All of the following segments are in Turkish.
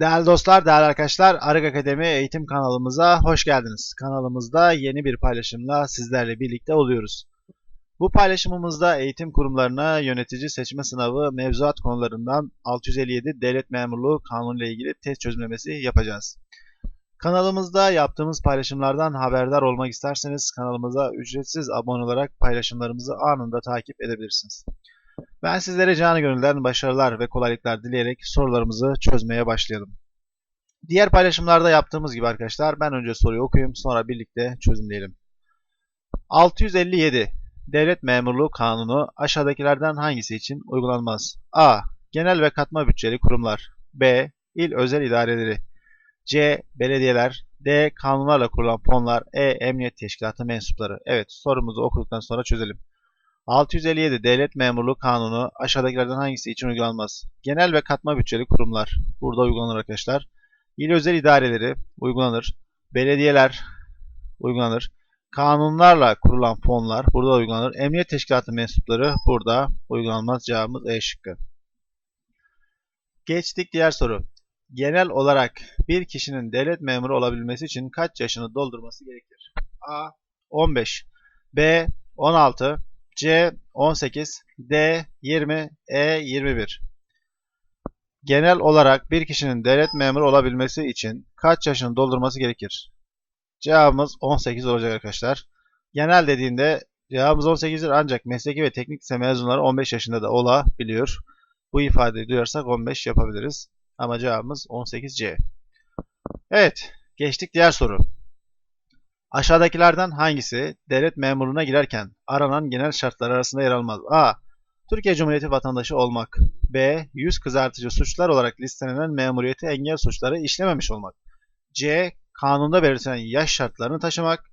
Değerli dostlar, değerli arkadaşlar, Arık Akademi eğitim kanalımıza hoş geldiniz. Kanalımızda yeni bir paylaşımla sizlerle birlikte oluyoruz. Bu paylaşımımızda eğitim kurumlarına yönetici seçme sınavı mevzuat konularından 657 Devlet Memurluğu Kanunu ile ilgili test çözümlemesi yapacağız. Kanalımızda yaptığımız paylaşımlardan haberdar olmak isterseniz kanalımıza ücretsiz abone olarak paylaşımlarımızı anında takip edebilirsiniz. Ben sizlere canı gönülden başarılar ve kolaylıklar dileyerek sorularımızı çözmeye başlayalım. Diğer paylaşımlarda yaptığımız gibi arkadaşlar ben önce soruyu okuyayım sonra birlikte çözümleyelim. 657 Devlet Memurluğu Kanunu aşağıdakilerden hangisi için uygulanmaz? A. Genel ve katma bütçeli kurumlar B. İl özel idareleri C. Belediyeler D. Kanunlarla kurulan fonlar E. Emniyet teşkilatı mensupları Evet sorumuzu okuduktan sonra çözelim. 657 Devlet Memurluğu Kanunu aşağıdakilerden hangisi için uygulanmaz? Genel ve katma bütçeli kurumlar burada uygulanır arkadaşlar. İl özel idareleri uygulanır. Belediyeler uygulanır. Kanunlarla kurulan fonlar burada uygulanır. Emniyet teşkilatı mensupları burada uygulanmaz. Cevabımız E şıkkı. Geçtik diğer soru. Genel olarak bir kişinin devlet memuru olabilmesi için kaç yaşını doldurması gerekir? A. 15 B. 16 C 18, D 20, E 21. Genel olarak bir kişinin devlet memuru olabilmesi için kaç yaşını doldurması gerekir? Cevabımız 18 olacak arkadaşlar. Genel dediğinde cevabımız 18'dir ancak mesleki ve teknik lise mezunları 15 yaşında da olabiliyor. Bu ifadeyi duyarsak 15 yapabiliriz. Ama cevabımız 18C. Evet, geçtik diğer soru. Aşağıdakilerden hangisi devlet memurluğuna girerken aranan genel şartlar arasında yer almaz? A. Türkiye Cumhuriyeti vatandaşı olmak. B. Yüz kızartıcı suçlar olarak listelenen memuriyeti engel suçları işlememiş olmak. C. Kanunda belirtilen yaş şartlarını taşımak.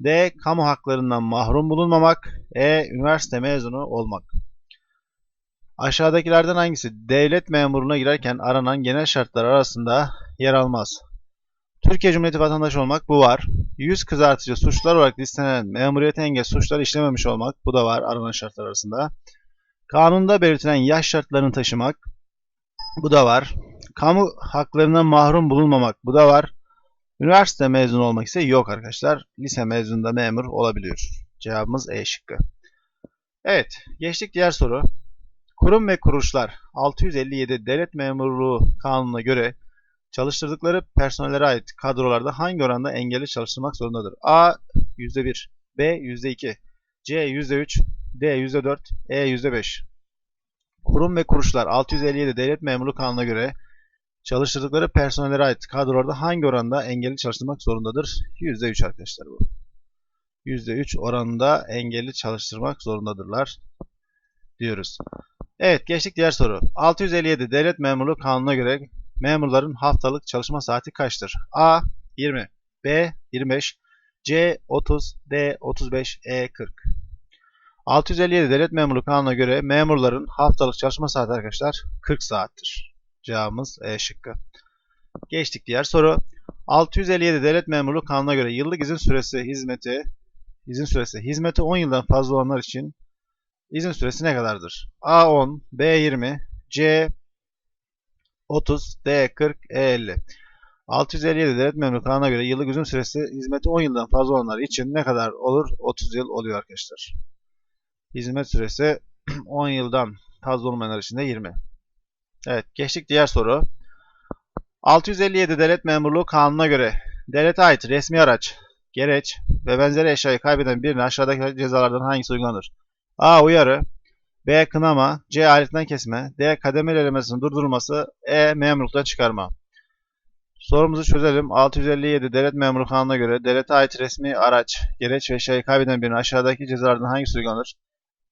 D. Kamu haklarından mahrum bulunmamak. E. Üniversite mezunu olmak. Aşağıdakilerden hangisi devlet memurluğuna girerken aranan genel şartlar arasında yer almaz? Türkiye Cumhuriyeti vatandaşı olmak bu var. Yüz kızartıcı suçlar olarak listelenen memuriyete engel suçları işlememiş olmak bu da var aranan şartlar arasında. Kanunda belirtilen yaş şartlarını taşımak bu da var. Kamu haklarından mahrum bulunmamak bu da var. Üniversite mezunu olmak ise yok arkadaşlar. Lise mezununda memur olabiliyor. Cevabımız E şıkkı. Evet, geçtik diğer soru. Kurum ve kuruluşlar 657 Devlet Memurluğu Kanunu'na göre çalıştırdıkları personellere ait kadrolarda hangi oranda engelli çalıştırmak zorundadır? A %1, B %2, C %3, D %4, E %5. Kurum ve kuruluşlar 657 Devlet Memurluğu Kanunu'na göre çalıştırdıkları personellere ait kadrolarda hangi oranda engelli çalıştırmak zorundadır? %3 arkadaşlar bu. %3 oranında engelli çalıştırmak zorundadırlar diyoruz. Evet geçtik diğer soru. 657 Devlet Memurluğu Kanunu'na göre memurların haftalık çalışma saati kaçtır? A 20, B 25, C 30, D 35, E 40. 657 Devlet Memurluğu Kanunu'na göre memurların haftalık çalışma saati arkadaşlar 40 saattir. Cevabımız E şıkkı. Geçtik diğer soru. 657 Devlet Memurluğu Kanunu'na göre yıllık izin süresi hizmeti izin süresi hizmeti 10 yıldan fazla olanlar için izin süresi ne kadardır? A 10, B 20, C 30, D 40, E 50. 657 Devlet Memuru Kanunu'na göre yıllık uzun süresi hizmeti 10 yıldan fazla olanlar için ne kadar olur? 30 yıl oluyor arkadaşlar. Hizmet süresi 10 yıldan fazla olmayanlar için de 20. Evet geçtik diğer soru. 657 Devlet Memurluğu Kanunu'na göre devlete ait resmi araç, gereç ve benzeri eşyayı kaybeden birine aşağıdaki cezalardan hangisi uygulanır? A. Uyarı B. Kınama C. Aletinden kesme D. Kademeli elemesinin durdurulması E. Memurluktan çıkarma Sorumuzu çözelim. 657 Devlet Memuru Kanunu'na göre devlete ait resmi araç, gereç ve şeyi kaybeden birine aşağıdaki cezalardan hangisi uygulanır?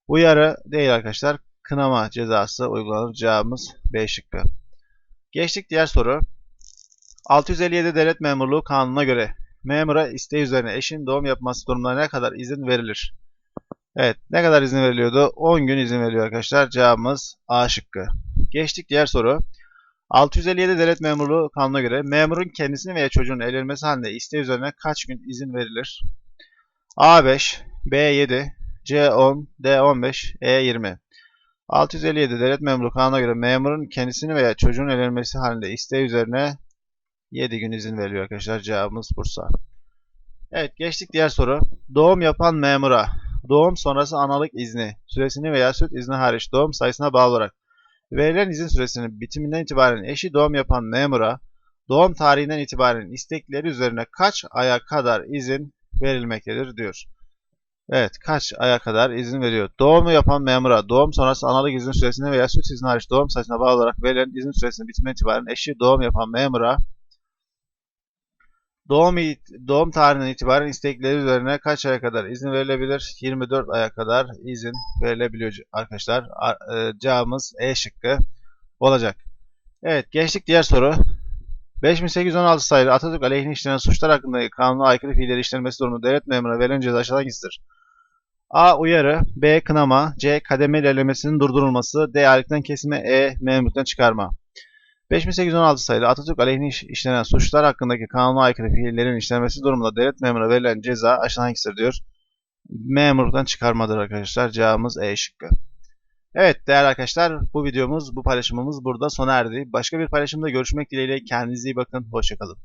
Uyarı değil arkadaşlar. Kınama cezası uygulanır. Cevabımız B şıkkı. Geçtik diğer soru. 657 Devlet Memurluğu Kanunu'na göre memura isteği üzerine eşin doğum yapması durumunda ne kadar izin verilir? Evet. Ne kadar izin veriliyordu? 10 gün izin veriliyor arkadaşlar. Cevabımız A şıkkı. Geçtik diğer soru. 657 Devlet Memurluğu Kanunu'na göre memurun kendisini veya çocuğunun evlenmesi halinde isteği üzerine kaç gün izin verilir? A5, B7, C10, D15, E20. 657 Devlet Memuru Kanunu'na göre memurun kendisini veya çocuğun evlenmesi halinde isteği üzerine 7 gün izin veriliyor arkadaşlar. Cevabımız Bursa. Evet geçtik diğer soru. Doğum yapan memura doğum sonrası analık izni süresini veya süt izni hariç doğum sayısına bağlı olarak verilen izin süresinin bitiminden itibaren eşi doğum yapan memura doğum tarihinden itibaren istekleri üzerine kaç aya kadar izin verilmektedir diyor. Evet, kaç aya kadar izin veriyor? Doğumu yapan memura doğum sonrası analık izin süresine veya süt izni hariç doğum sayısına bağlı olarak verilen izin süresinin bitiminden itibaren eşi doğum yapan memura doğum doğum tarihinden itibaren istekleri üzerine kaç aya kadar izin verilebilir? 24 aya kadar izin verilebiliyor arkadaşlar. E, Cevabımız E şıkkı olacak. Evet, geçtik diğer soru. 5816 sayılı Atatürk aleyhine işlenen suçlar hakkındaki kanuna aykırı fiilleri işlenmesi durumunda devlet memuruna verilen ceza hangisidir? A. Uyarı B. Kınama C. Kademe ilerlemesinin durdurulması D. Ayrıktan kesme E. Memurluktan çıkarma 5816 sayılı Atatürk aleyhine iş- işlenen suçlar hakkındaki kanuna aykırı fiillerin işlenmesi durumunda devlet memuruna verilen ceza aşağıdan hangisidir diyor. Memurluktan çıkarmadır arkadaşlar. Cevabımız E şıkkı. Evet değerli arkadaşlar bu videomuz, bu paylaşımımız burada sona erdi. Başka bir paylaşımda görüşmek dileğiyle kendinize iyi bakın. Hoşçakalın.